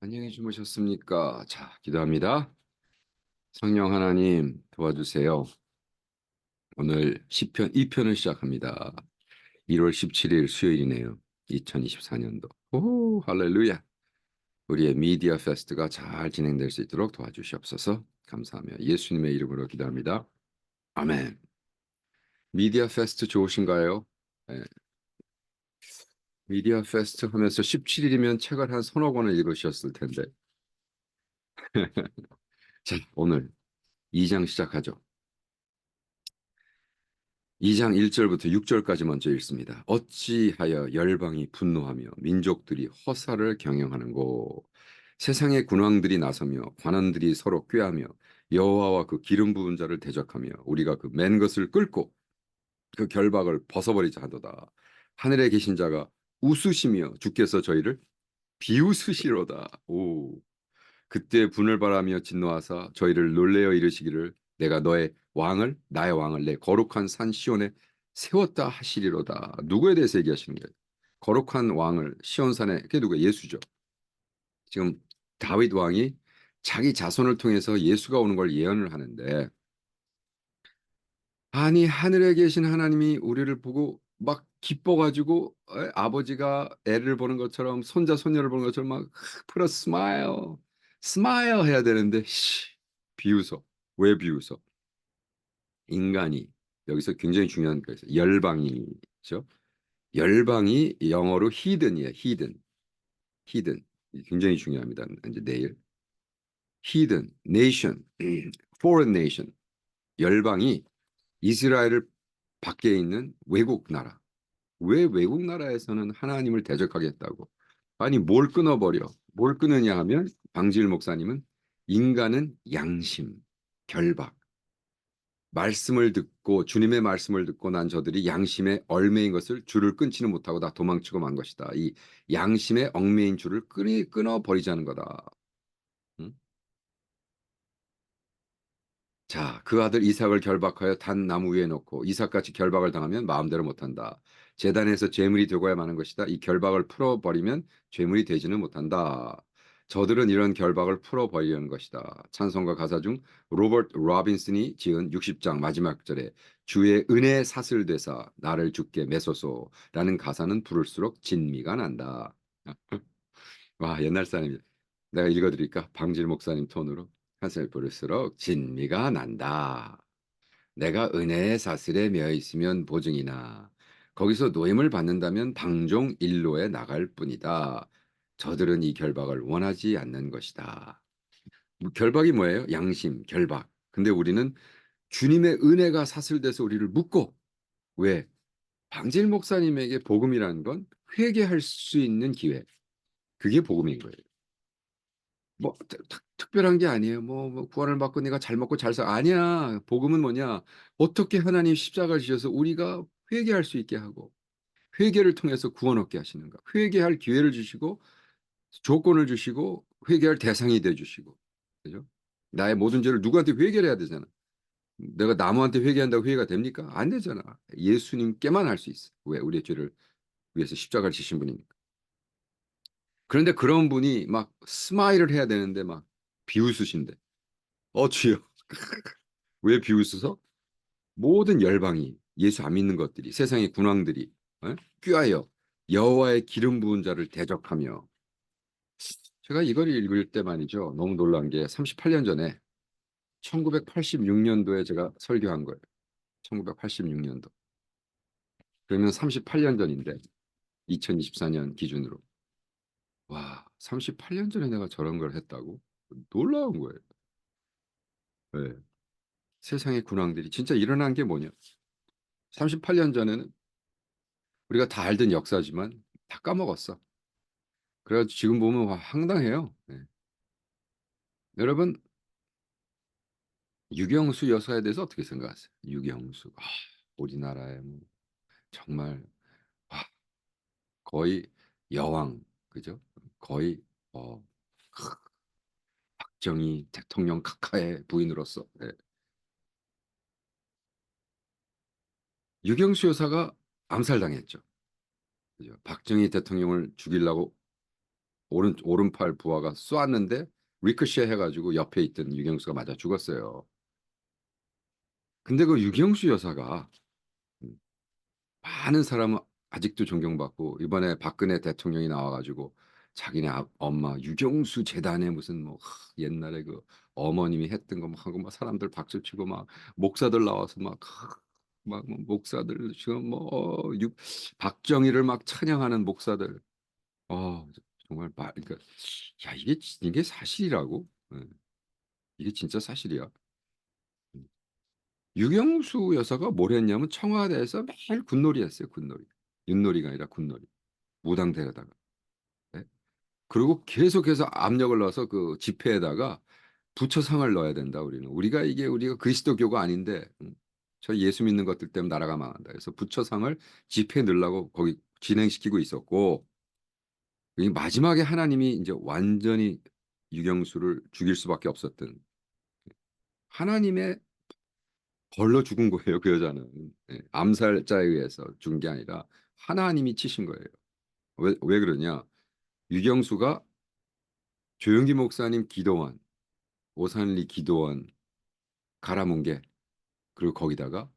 안녕히 주무셨습니까? 자, 기도합니다. 성령 하나님 도와주세요. 오늘 시편 2편을 시작합니다. 1월 17일 수요일이네요. 2024년도. 오, 할렐루야. 우리의 미디어 페스트가 잘 진행될 수 있도록 도와주시옵소서. 감사하며 예수님의 이름으로 기도합니다. 아멘. 미디어 페스트 좋으신가요? 네. 미디어 페스트 하면서 17일이면 책을 한 서너 권을 읽으셨을 텐데. 자, 오늘 2장 시작하죠. 2장 1절부터 6절까지 먼저 읽습니다. 어찌하여 열방이 분노하며 민족들이 허사를 경영하는고 세상의 군왕들이 나서며 관원들이 서로 꾀하며 여호와와 그 기름 부은 자를 대적하며 우리가 그 맨 것을 끌고 그 결박을 벗어버리자 하도다. 하늘에 계신 자가 웃으시며 주께서 저희를 비웃으시로다. 오. 그때 분을 바라며 진노하사 저희를 놀래어 이르시기를 내가 너의 왕을 나의 왕을 내 거룩한 산 시온에 세웠다 하시리로다. 누구에 대해서 얘기하시는 거예요? 거룩한 왕을 시온산에 그게 누가 예수죠. 지금 다윗 왕이 자기 자손을 통해서 예수가 오는 걸 예언을 하는데 아니 하늘에 계신 하나님이 우리를 보고 막 기뻐가지고 에, 아버지가 애를 보는 것처럼 손자 손녀를 보는 것처럼 막 풀어 스마일 스마일 해야 되는데 씨, 비웃어. 왜 비웃어? 인간이 여기서 굉장히 중요한 거 있어요. 열방이죠. 열방이 영어로 히든이에요 히든 히든 굉장히 중요합니다. 이제 내일. 히든 네이션 foreign nation. 열방이 이스라엘을 밖에 있는 외국 나라. 왜 외국 나라에서는 하나님을 대적하겠다고? 아니 뭘 끊어버려? 뭘 끊느냐 하면 방질 목사님은 인간은 양심, 결박. 말씀을 듣고 주님의 말씀을 듣고 난 저들이 양심에 얽매인 것을 줄을 끊지는 못하고 다 도망치고 만 것이다. 이 양심에 얽매인 줄을 끊이, 끊어 버리자는 거다. 자, 그 아들 이삭을 결박하여 단 나무 위에 놓고 이삭같이 결박을 당하면 마음대로 못한다. 재단에서 죄물이 되고야 마는 것이다. 이 결박을 풀어버리면 죄물이 되지는 못한다. 저들은 이런 결박을 풀어버리려는 것이다. 찬송가 가사 중 로버트 로빈슨이 지은 60장 마지막 절에 주의 은혜 사슬되사 나를 죽게 매소서라는 가사는 부를수록 진미가 난다. 와 옛날 사람이 내가 읽어드릴까? 방질 목사님 톤으로. 한살 부를수록 진미가 난다. 내가 은혜의 사슬에 매어 있으면 보증이나 거기서 노임을 받는다면 방종 일로에 나갈 뿐이다. 저들은 이 결박을 원하지 않는 것이다. 뭐 결박이 뭐예요? 양심, 결박. 근데 우리는 주님의 은혜가 사슬돼서 우리를 묶고 왜? 방질 목사님에게 복음이라는 건 회개할 수 있는 기회. 그게 복음인 거예요. 뭐 특, 특별한 게 아니에요. 뭐, 뭐 구원을 받고 내가 잘 먹고 잘 살. 아니야. 복음은 뭐냐? 어떻게 하나님 십자가를 지셔서 우리가 회개할 수 있게 하고 회개를 통해서 구원 얻게 하시는가? 회개할 기회를 주시고 조건을 주시고 회개할 대상이 돼 주시고. 그죠? 나의 모든 죄를 누구한테 회개를 해야 되잖아. 내가 나무한테 회개한다고 회개가 됩니까? 안 되잖아. 예수님께만 할 수 있어. 왜? 우리의 죄를 위해서 십자가를 지신 분이니까. 그런데 그런 분이 막 스마일을 해야 되는데 막 비웃으신데. 어 주여. 왜 비웃으서? 모든 열방이 예수 안 믿는 것들이 세상의 군왕들이 에? 꾀하여 여호와의 기름 부은 자를 대적하며 제가 이걸 읽을 때 말이죠. 너무 놀란 게 38년 전에 1986년도에 제가 설교한 거예요. 1986년도. 그러면 38년 전인데 2024년 기준으로 와 38년 전에 내가 저런 걸 했다고 놀라운 거예요. 네. 세상의 군왕들이 진짜 일어난 게 뭐냐? 38년 전에는 우리가 다 알던 역사지만 다 까먹었어. 그래가지고 지금 보면 와, 황당해요. 네. 여러분 유경수 여사에 대해서 어떻게 생각하세요? 유경수 아, 우리나라에 뭐 정말 와, 거의 여왕 그죠? 거의 어, 박정희 대통령 카카의 부인으로서 네. 유경수 여사가 암살당했죠. 그죠? 박정희 대통령을 죽이려고 오른 오른팔 부하가 쏘았는데 리코시 해가지고 옆에 있던 유경수가 맞아 죽었어요. 근데 그 유경수 여사가 음, 많은 사람은 아직도 존경받고 이번에 박근혜 대통령이 나와가지고 자기네 아- 엄마 유경수 재단에 무슨 뭐 하, 옛날에 그 어머님이 했던 거 막 하고 막 사람들 박수 치고 막 목사들 나와서 막 막 목사들 지금 뭐 어, 유- 박정희를 막 찬양하는 목사들 어 정말 말 그러니까 야 이게 지- 이게 사실이라고 예. 이게 진짜 사실이야. 음. 유경수 여사가 뭘 했냐면 청와대에서 매일 군놀이 했어요 군놀이 윷놀이가 아니라 군놀이 무당 데려다가 네? 그리고 계속해서 압력을 넣어서 그 집회에다가 부처 상을 넣어야 된다 우리는. 우리가 이게 우리가 그리스도교가 아닌데 음, 저 예수 믿는 것들 때문에 나라가 망한다. 그래서 부처 상을 집회에 넣으려고 거기 진행시키고 있었고 이 마지막에 하나님이 이제 완전히 유경수를 죽일 수밖에 없었던 하나님의 벌로 죽은 거예요 그 여자는. 예, 암살자에 의해서 죽은 게 아니라 하나님이 치신 거예요. 왜, 왜 그러냐 유경수가 조영기 목사님 기도원 오산리 기도원 가라뭉개 그리고 거기다가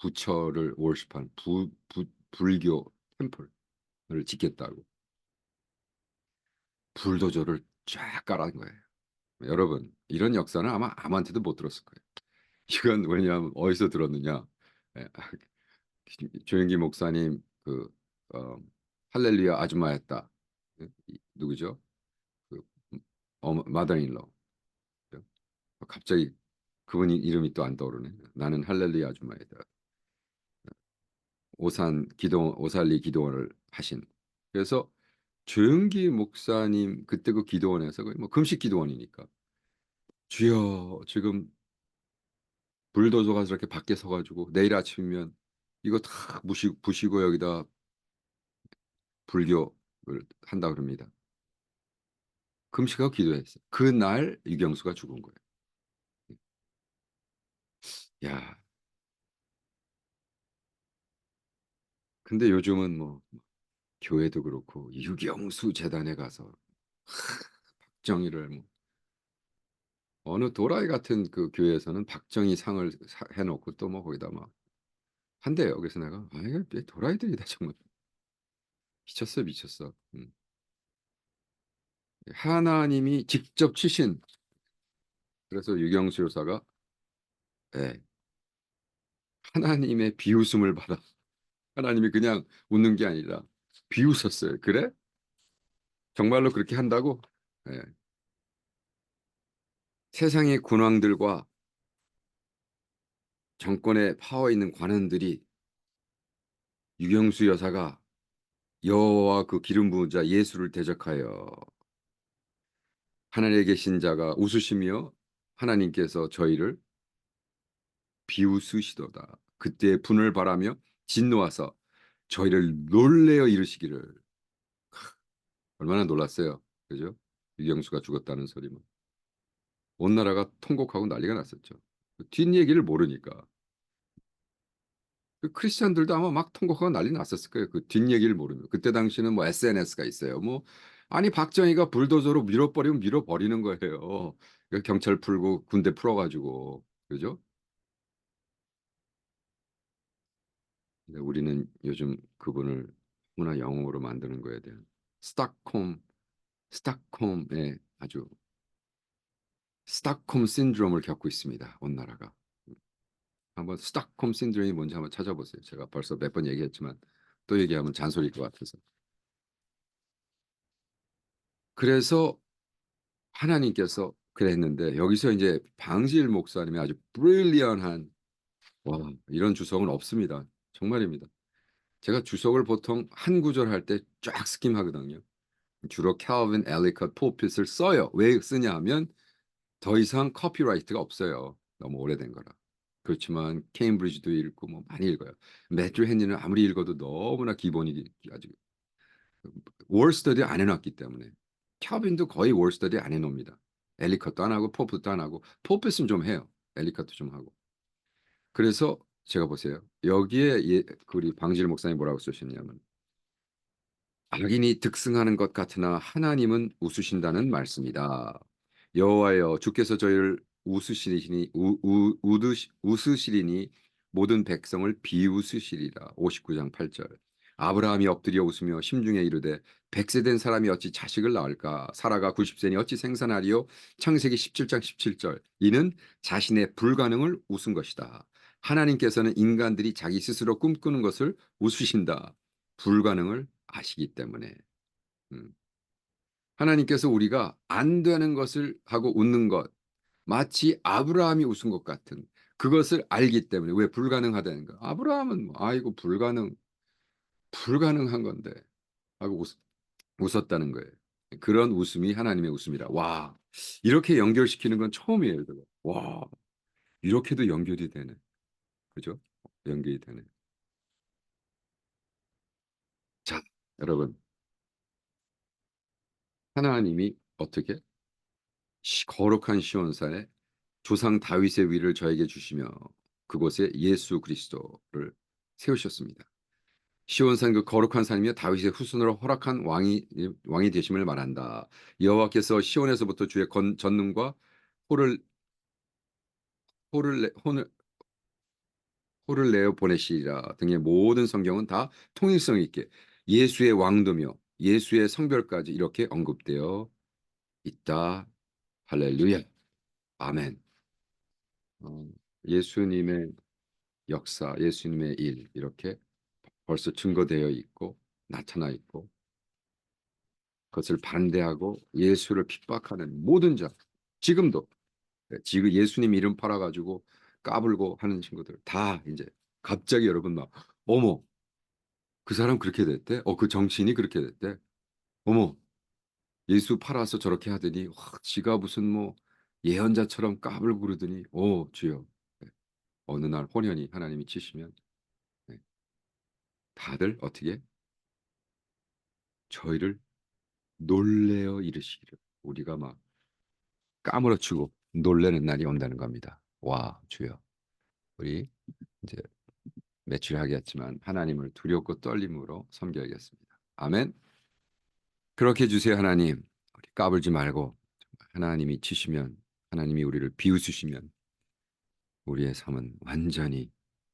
부처를 월십한 부, 부, 불교 템플을 짓겠다고 불도저를 쫙 깔아는 거예요. 여러분 이런 역사는 아마 아무한테도 못 들었을 거예요. 이건 왜냐하면 어디서 들었느냐? 예, 조영기 목사님 그 어, 할렐루야 아줌마였다. 예, 이- 누구죠? 그 어, 마더인러. 갑자기 그분이 이름이 또 안 떠오르네. 나는 할렐루야 아줌마이다. 오산 기도 오살리 기도원을 하신. 그래서 조영기 목사님 그때 그 기도원에서 거의 뭐 금식 기도원이니까 주여 지금 불도저가 저렇게 밖에 서가지고 내일 아침이면 이거 다 부시, 부시고 여기다 불교를 한다 그럽니다. 금식하고 기도했어요. 그날 유경수가 죽은 거예요. 야, 근데 요즘은 뭐 교회도 그렇고 유경수 재단에 가서 하, 박정희를 뭐 어느 도라이 같은 그 교회에서는 박정희 상을 사- 해놓고 또 뭐 거기다 막 한대요. 그래서 내가 아 이거 왜 도라이들이다 정말 미쳤어 미쳤어. 음. 하나님이 직접 치신 그래서 유경수 여사가 예, 하나님의 비웃음을 받아 하나님이 그냥 웃는 게 아니라 비웃었어요. 그래? 정말로 그렇게 한다고? 예. 세상의 군왕들과 정권에 파워 있는 관원들이 유경수 여사가 여호와 그 기름 부은 자 예수를 대적하여 하늘에 계신 자가 웃으시며 하나님께서 저희를 비웃으시도다. 그때 분을 바라며 진노하사 저희를 놀래어 이르시기를 크, 얼마나 놀랐어요. 그죠? 유경수가 죽었다는 소리면 온 나라가 통곡하고 난리가 났었죠. 그 뒷얘기를 모르니까 그 크리스찬들도 아마 막 통곡하고 난리 났었을 거예요. 그 뒷얘기를 모르면 그때 당시는 뭐 SNS가 있어요. 뭐 아니 박정희가 불도저로 밀어버리면 밀어버리는 거예요. 그 경찰 풀고 군대 풀어가지고 그죠? 근데 우리는 요즘 그분을 문화 영웅으로 만드는 거에 대한 스탁홈 스탁홈의 아주 스탁홈 신드롬을 겪고 있습니다. 온 나라가. 한번 스탁홈 신드롬이 뭔지 한번 찾아보세요. 제가 벌써 몇 번 얘기했지만 또 얘기하면 잔소리일 것 같아서. 그래서 하나님께서 그랬는데 여기서 이제 방질 목사님이 아주 브릴리언한 와 이런 주석은 없습니다. 정말입니다. 제가 주석을 보통 한 구절 할 때 쫙 스킴하거든요. 주로 캘빈 엘리컷 포핏을 써요. 왜 쓰냐 하면 더 이상 커피라이트가 없어요. 너무 오래된 거라. 그렇지만 케임브리지도 읽고 뭐 많이 읽어요. 매튜 헨리는 아무리 읽어도 너무나 기본이 아주 월스터디 안 해놨기 때문에 캘빈도 거의 월스터디 안 해놓습니다. 엘리컷도 안 하고 포핏도 안 하고 포핏은 좀 해요. 엘리컷도 좀 하고. 그래서 제가 보세요. 여기에 예, 그 우리 방질 목사님 뭐라고 쓰셨냐면 악인이 득승하는 것 같으나 하나님은 웃으신다는 말씀이다. 여호와여 주께서 저희를 웃으시리니 우, 우, 우드시- 웃으시리니 모든 백성을 비웃으시리라. 59장 8절. 아브라함이 엎드려 웃으며 심중에 이르되 백세 된 사람이 어찌 자식을 낳을까 사라가 90세니 어찌 생산하리요 창세기 17장 17절 이는 자신의 불가능을 웃은 것이다. 하나님께서는 인간들이 자기 스스로 꿈꾸는 것을 웃으신다. 불가능을 아시기 때문에 음. 하나님께서 우리가 안 되는 것을 하고 웃는 것 마치 아브라함이 웃은 것 같은 그것을 알기 때문에 왜 불가능하다는 거 아브라함은 뭐, 아이고 불가능 불가능한 건데 하고 웃, 웃었다는 거예요. 그런 웃음이 하나님의 웃음이라. 와 이렇게 연결시키는 건 처음이에요. 와 이렇게도 연결이 되네. 그죠? 연결이 되네. 자 여러분 하나님이 어떻게 시- 거룩한 시온산에 조상 다윗의 위를 저에게 주시며 그곳에 예수 그리스도를 세우셨습니다. 시온산 그 거룩한 산이며 다윗의 후손으로 허락한 왕이 왕이 되심을 말한다. 여호와께서 시온에서부터 주의 건, 전능과 호를 호를 내, 혼을 호를 내어 보내시리라 등의 모든 성경은 다 통일성 있게 예수의 왕도며 예수의 성별까지 이렇게 언급되어 있다. 할렐루야. 아멘. 어, 예수님의 역사, 예수님의 일 이렇게 벌써 증거되어 있고 나타나 있고 그것을 반대하고 예수를 핍박하는 모든 자 지금도 네, 지금 예수님 이름 팔아 가지고 까불고 하는 친구들 다 이제 갑자기 여러분 막 어머 그 사람 그렇게 됐대 어 그 정치인이 그렇게 됐대 어머 예수 팔아서 저렇게 하더니 와, 지가 무슨 뭐 예언자처럼 까불고 그러더니 오 주여 네, 어느 날 혼연히 하나님이 치시면 네, 다들 어떻게 저희를 놀래어 이르시기를 우리가 막 까무러치고 놀래는 날이 온다는 겁니다. 와 주여 우리 이제 며칠 하겠지만 하나님을 두렵고 떨림으로 섬겨야겠습니다. 아멘. 그렇게 해주세요 하나님. 우리 까불지 말고 하나님이 치시면 하나님이 우리를 비웃으시면 우리의 삶은 완전히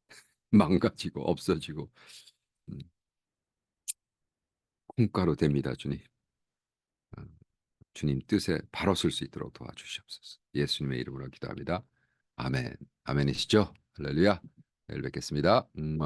망가지고 없어지고 음, 콩가루 됩니다 주님. 어, 주님 뜻에 바로 쓸수 있도록 도와주시옵소서. 예수님의 이름으로 기도합니다. 아멘. 아멘이시죠? 할렐루야. 내일 뵙겠습니다. 음,